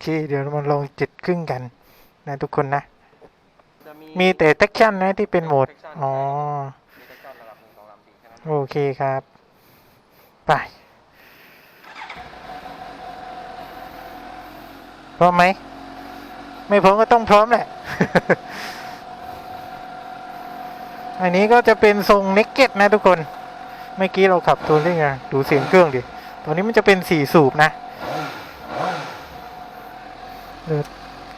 เคเดี๋ยวเรามาลองเจ็ดครึ่งกัน นะทุกคนนะ จะมีมีแต่เทคชั่นนะที่เป็นโหมด Traction อ๋อ มีแท็กชั่นระดับหนึ่งสองสามสี่แค่นั้นโอเคครับ ไป พร้อมไหม ไม่พร้อมก็ต้องพร้อมแหละ อันนี้ก็จะเป็นทรงเนกเก็ตนะทุกคน เมื่อกี้เราขับตัวนี้ไงดูเสียงเครื่องดิ ตัวนี้มันจะเป็นสี่สูบนะ เออ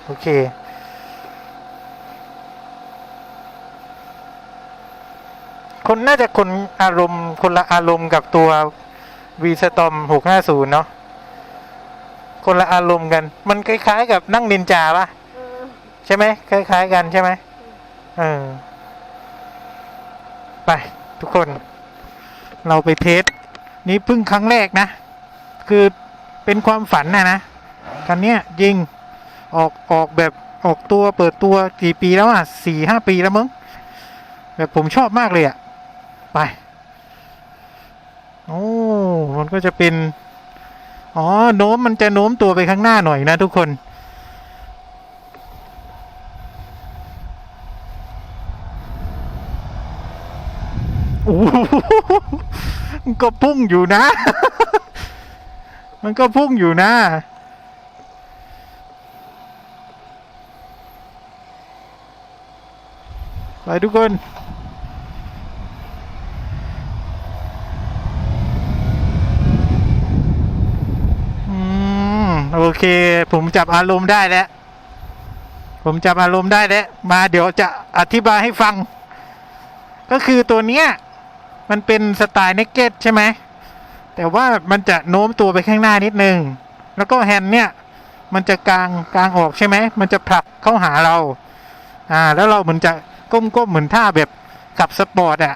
โอเค คนน่าจะคนอารมณ์ คนละอารมณ์กับตัว V Storm 650เนาะคนละอารมณ์กัน มันคล้ายๆกับนั่งนินจาปะใช่ไหมคล้าย ๆ กันใช่ไหมเออไปทุกคน เราไปเทสนี่เพิ่งครั้งแรกนะ คือเป็นความฝันนะนะคันเนี้ยยิง ออกออกแบบออกตัวเปิดตัวกี่ปีแล้วอะสี่ห้าปีแล้วมั้งแบบผมชอบมากเลยอะ ไปโอ้มันก็จะเป็น อ๋อ โน้มมันจะโน้มตัวไปข้างหน้าหน่อยนะทุกคน โอ้โหมันก็พุ่งอยู่นะ มันก็พุ่งอยู่นะ ไปทุกคนอืมโอเค ผมจับอารมณ์ได้แล้ว ผมจับอารมณ์ได้แล้ว มาเดี๋ยวจะอธิบายให้ฟัง ก็คือตัวเนี้ย มันเป็นสไตล์เนกเก็ตใช่ไหม แต่ว่ามันจะโน้มตัวไปข้างหน้านิดนึง แล้วก็แฮนด์เนี่ย มันจะกลางกลางออกใช่ไหม มันจะผลักเข้าหาเรา อ่า แล้วเราเหมือนจะ ก้มๆเหมือนท่าแบบขับสปอร์ตอะ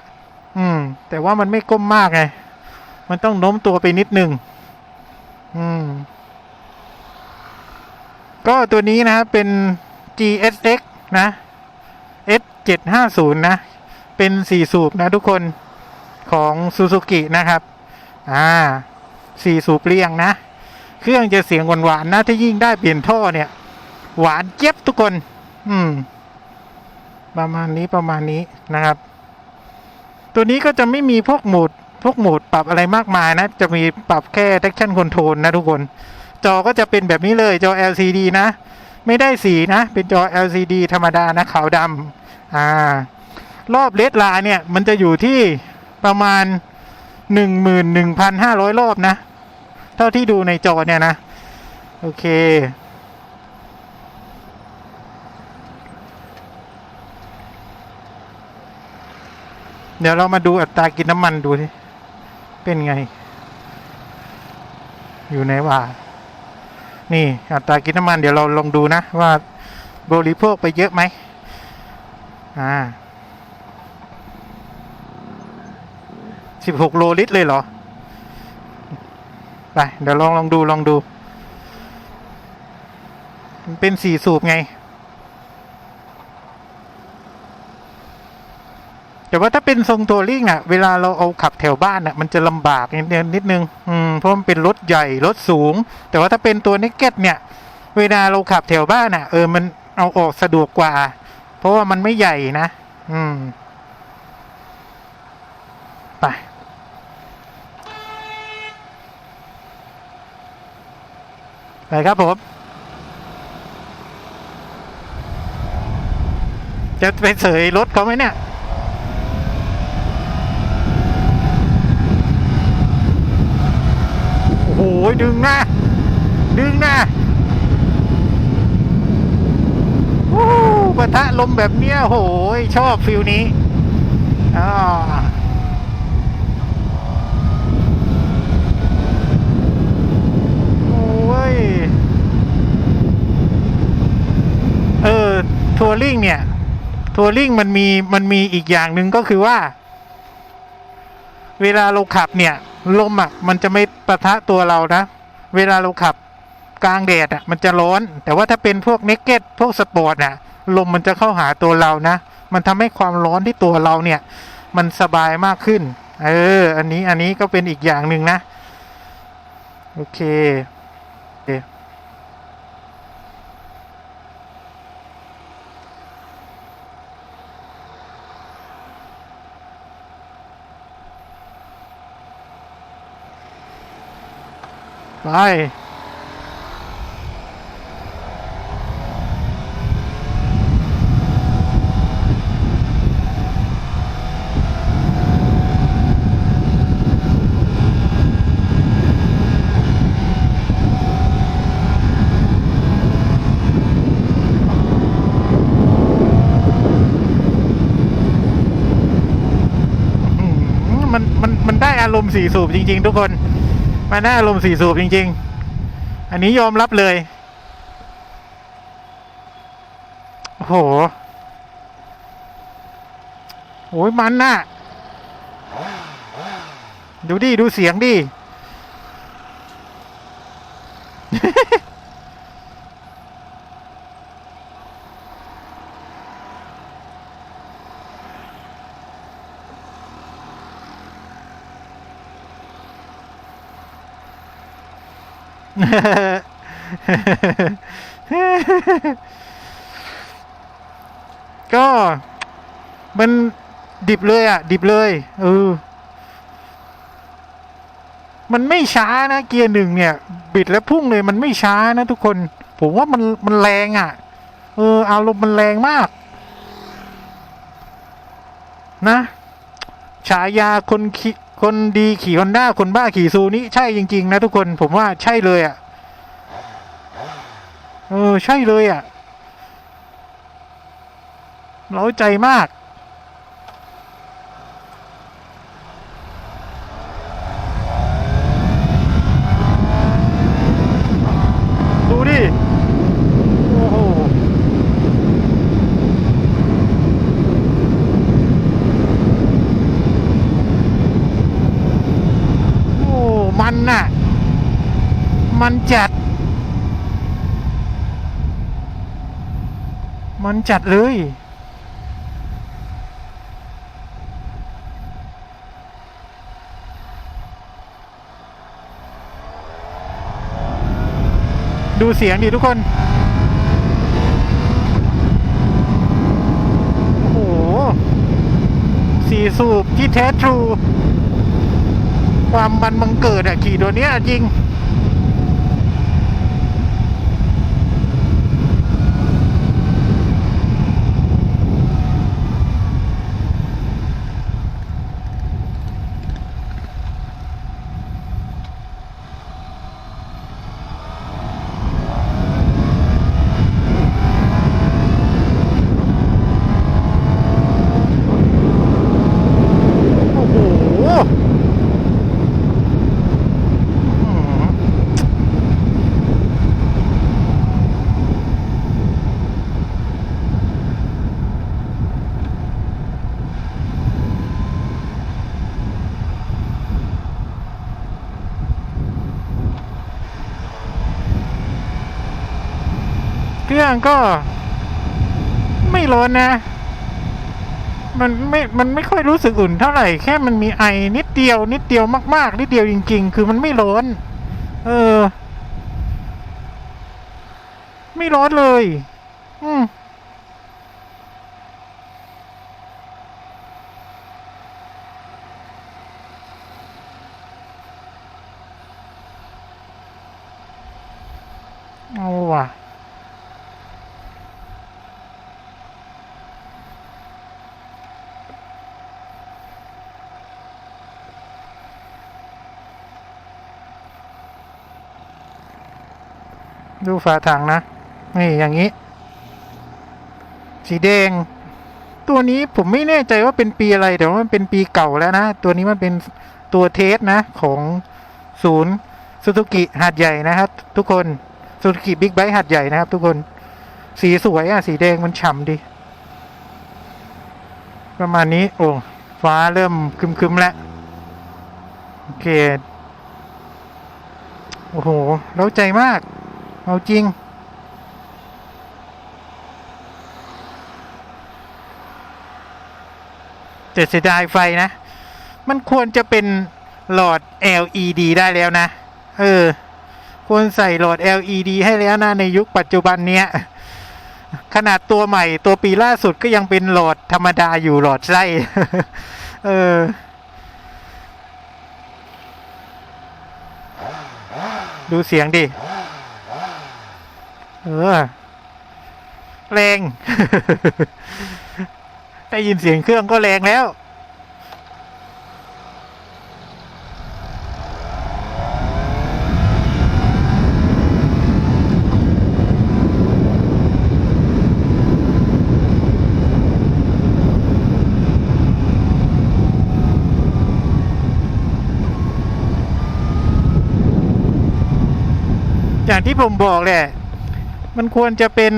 อืม แต่ว่ามันไม่ก้มมากไง มันต้องโน้มตัวไปนิดนึง อืม ก็ตัวนี้นะเป็น GSX นะ S750 นะ เป็นสี่สูบนะทุกคนของซูซูกินะครับ อ่าสี่สูบเรียงนะ เครื่องจะเสียงหวานๆนะ ถ้ายิ่งได้เปลี่ยนท่อเนี่ย หวานเจี๊ยบทุกคน อืม ประมาณนี้ประมาณนี้นะครับ ตัวนี้ก็จะไม่มีพวกโหมดพวกโหมดปรับอะไรมากมายนะ จะมีปรับแค่ traction control นะทุกคน จอก็จะเป็นแบบนี้เลยจอ LCD นะ ไม่ได้สีนะ เป็นจอ LCD ธรรมดานะขาวดำอ่ารอบเลดลาเนี่ย มันจะอยู่ที่ประมาณหนึ่งหมื่นหนึ่งพันห้าร้อยรอบนะ เท่าที่ดูในจอเนี่ยนะ โอเค เดี๋ยวเรามาดูอัตรากินน้ำมันดูสิเป็นไง อยู่ไหนวะนี่อัตรากินน้ำมันเดี๋ยวเราลองดูนะ ว่าบริโภคไปเยอะไหมอ่าสิบหกโลลิตรเลยเหรอ ไป เดี๋ยวลองลองดูลองดู มันเป็นสี่สูบไง แต่ว่าถ้าเป็นทรงตัวริงอะ เวลาเราเอาขับแถวบ้านอะมันจะลำบากนิดนึงนิดนึงอืมเพราะมันเป็นรถใหญ่รถสูง แต่ว่าถ้าเป็นตัวเนกเก็ตเนี่ย เวลาเราขับแถวบ้านอะ เออมันเอาออกสะดวกกว่า เพราะว่ามันไม่ใหญ่นะ อืมไปไปครับผมจะไปเสยรถเขาไหมเนี่ย โอ้โหดึงหน้าดึงหน้าโอ้ปะทะลมแบบเนี้ยโหยชอบฟิลนี้อ่าโอ้ยเออ ทัวริงเนี่ย ทัวริงมันมีมันมีอีกอย่างหนึ่งก็คือว่า เวลาเราขับเนี่ย ลมอะมันจะไม่ปะทะตัวเรานะ เวลาเราขับกลางแดดอะมันจะร้อน แต่ว่าถ้าเป็นพวกเนกเก็ตพวกสปอร์ตอะลมมันจะเข้าหาตัวเรานะ มันทำให้ความร้อนที่ตัวเราเนี่ย มันสบายมากขึ้น เออ อันนี้อันนี้ก็เป็นอีกอย่างหนึ่งนะ โอเค ไปมมัน มัน มันได้อารมณ์สี่สูบจริง ๆ ทุกคน มันได้อารมณ์สี่สูบจริง ๆ อันนี้ยอมรับเลย โอ้โหโอ้ยมันน่ะ ดูดิ ดูเสียงดิ ก็ มันดิบเลยอะ ดิบเลย เออ มันไม่ช้านะ เกียร์หนึ่งเนี่ย บิดแล้วพุ่งเลย มันไม่ช้านะทุกคน ผมว่ามันมันแรงอะ เอออารมณ์มันแรงมาก นะฉายาคนคนดีขี่ฮอนด้าคนบ้าขี่ซูนี่ใช่จริง ๆ นะทุกคนผมว่าใช่เลยอะ เออ ใช่เลยอะเล้าใจมากดูดิโอ้โหโอ้มันน่ะ มันจัด มันจัดเลย ดูเสียงดิทุกคน โอ้โหสีสูบที่แท้ทรู ความมันบังเกิดอะขี่ตัวเนี้ยจริง โอ้โหอื้อหือเค รื่องก็ ไม่ร้อนนะ มันไม่ มันไม่ค่อยรู้สึกอุ่นเท่าไหร่ แค่มันมีไอนิดเดียว นิดเดียวมากๆ นิดเดียวจริง ๆ คือมันไม่ร้อน เออ ไม่ร้อนเลย อืมเอาว่ะ ดูฝาถังนะ นี่อย่างนี้ สีแดง ตัวนี้ผมไม่แน่ใจว่าเป็นปีอะไร แต่ว่ามันเป็นปีเก่าแล้วนะ ตัวนี้มันเป็นตัวเทสนะ ของศูนย์ซูซูกิหาดใหญ่นะครับ ทุกคนซูซูกิบิ๊กไบค์หาดใหญ่นะครับ ทุกคนสีสวยอะ สีแดงมันฉ่ำดี ประมาณนี้ โอ้ฟ้าเริ่มคึมๆแล้วโอเค โอ้โห เล้าใจมาก เอาจริง แต่เสียดายไฟนะ มันควรจะเป็นหลอด LED ได้แล้วนะ เออ ควรใส่หลอด LED ให้แล้วนะ ในยุคปัจจุบันเนี้ย ขนาดตัวใหม่ตัวปีล่าสุดก็ยังเป็นหลอดธรรมดาอยู่หลอดไส้เออดดูเสียงดิ เออแรง ได้ยินเสียงเครื่องก็แรงแล้ว อย่างที่ผมบอกแหละ มันควรจะเป็น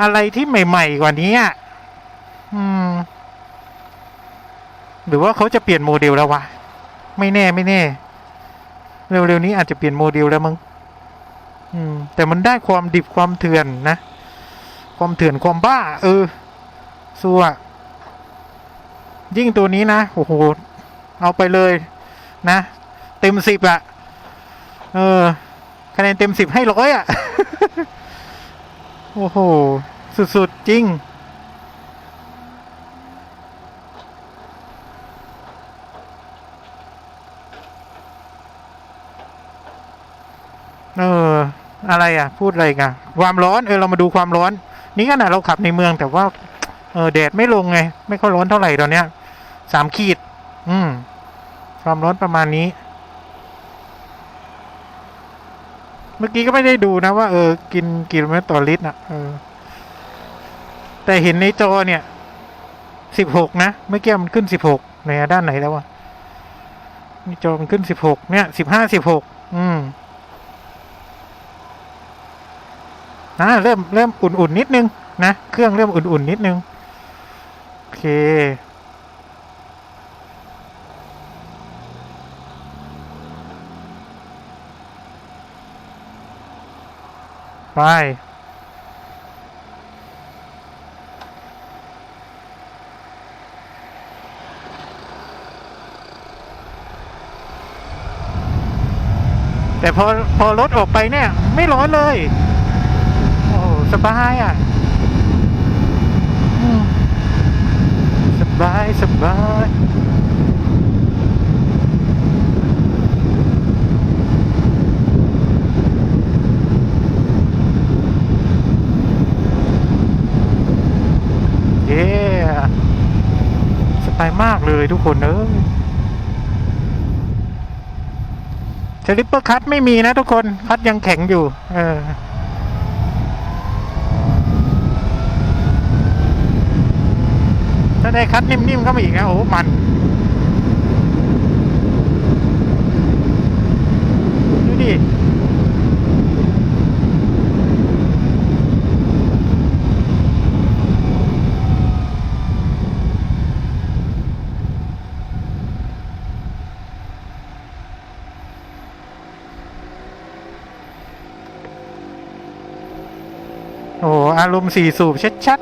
อะไรที่ใหม่ๆกว่านี้อะอืม หรือว่าเขาจะเปลี่ยนโมเดลแล้ววะ ไม่แน่ไม่แน่ เร็วๆนี้อาจจะเปลี่ยนโมเดลแล้วมั้งอืม แต่มันได้ความดิบความเถื่อนนะ ความเถื่อนความบ้า เออสัวยิ่งตัวนี้นะ โอ้โห เอาไปเลย นะ เต็มสิบอะเออ คะแนนเต็มสิบให้ร้อยอะ โอ้โห สุด ๆ จริง เออ อะไรอะ พูดอะไรกันความร้อนเออเรามาดูความร้อน นี่ขนาดเราขับในเมืองแต่ว่า เออแดดไม่ลงไง ไม่ค่อยร้อนเท่าไหร่ตอนเนี้ยสามขีด อืม ความร้อนประมาณนี้ เมื่อกี้ก็ไม่ได้ดูนะว่าเออ กินกิโลเมตรต่อลิตรนะเออ แต่เห็นในจอเนี่ยสิบหกนะเมื่อกี้มันขึ้นสิบหกในด้านไหนแล้ววะในจอมันขึ้นสิบหกเนี่ยสิบห้าสิบหกอืมนะเริ่มเริ่มอุ่นๆนิดนึงนะเครื่องเริ่มอุ่นๆนิดนึงโอเค ไปแต่พอพอรถออกไปเนี่ย ไม่ร้อนเลย โอ้สบายอะ สบาย สบาย เย้ สบายมากเลยทุกคนเอ้ยสลิปเปอร์คัตไม่มีนะทุกคน คัตยังแข็งอยู่ เออถ้าได้คัตนิ่มๆเข้ามาอีกนะโอ้มันดูดิ โอารมณ์สี่สูบชัด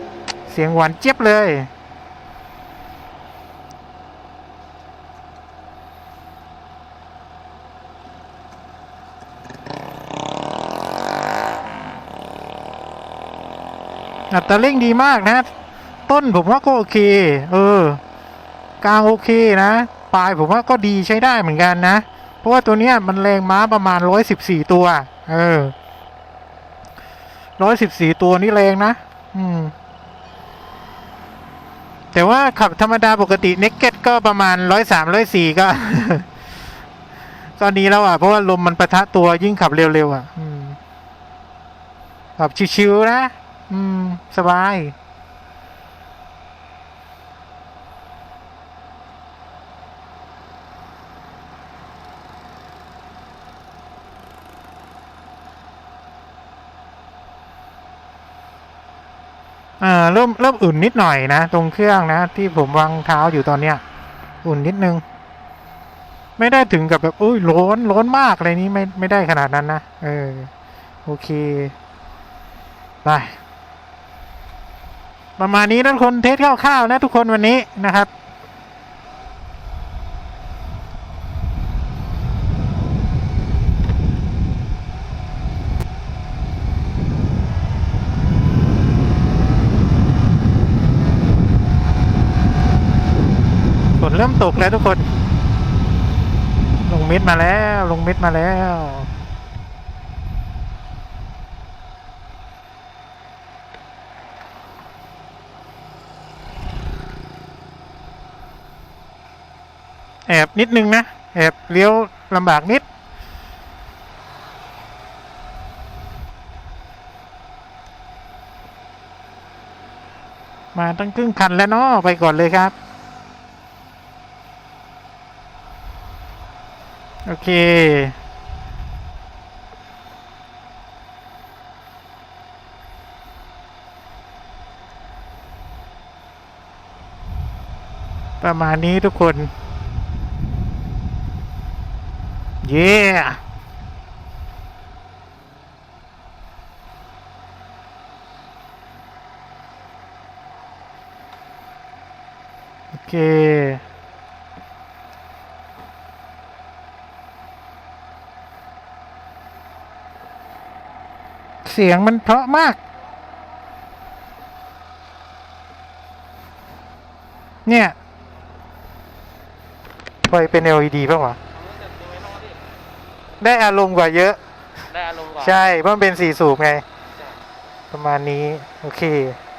ๆ เสียงหวานเจี๊ยบเลย อัตราเร่งดีมากนะ ต้นผมว่าก็โอเค เออ กลางโอเคนะ ปลายผมว่าก็ดีใช้ได้เหมือนกันนะ เพราะว่าตัวเนี้ยมันแรงม้าประมาณร้อยสิบสี่ตัว เออ ร้อยสิบสี่ตัวนี่แรงนะ อืม แต่ว่าขับธรรมดาปกติเน็กเก็ตก็ประมาณร้อยสามร้อยสี่ก็ก็ดีแล้วอะ เพราะว่าลมมันประทะตัวยิ่งขับเร็วๆอะ อืม ขับชิวๆนะ อืม สบาย อ่าเริ่มเริ่มอุ่นนิดหน่อยนะ ตรงเครื่องนะ ที่ผมวางเท้าอยู่ตอนเนี้ย อุ่นนิดนึง ไม่ได้ถึงกับแบบอุ้ยร้อนร้อนมากอะไรนี้ไม่ไม่ได้ขนาดนั้นนะเออโอเคไปประมาณนี้นะทุกคนเทสคร่าวๆนะทุกคนวันนี้นะครับ ฝนเริ่มตกแล้วทุกคน ลงมิดมาแล้ว ลงมิดมาแล้ว แอบนิดนึงนะ แอบเลี้ยวลำบากนิดมาตั้งครึ่งคันแล้วเนาะไปก่อนเลยครับ โอเค ประมาณนี้ทุกคน เย้โอเค เสียงมันเพราะมาก เนี่ย ไฟเป็น LED ป่าวะรู้สึกดูไว้นอกดิได้อารมณ์กว่าเยอะ ได้อารมณ์กว่า ใช่ เพราะมันเป็นสี่สูบไงใช่ประมาณนี้ โอเคโ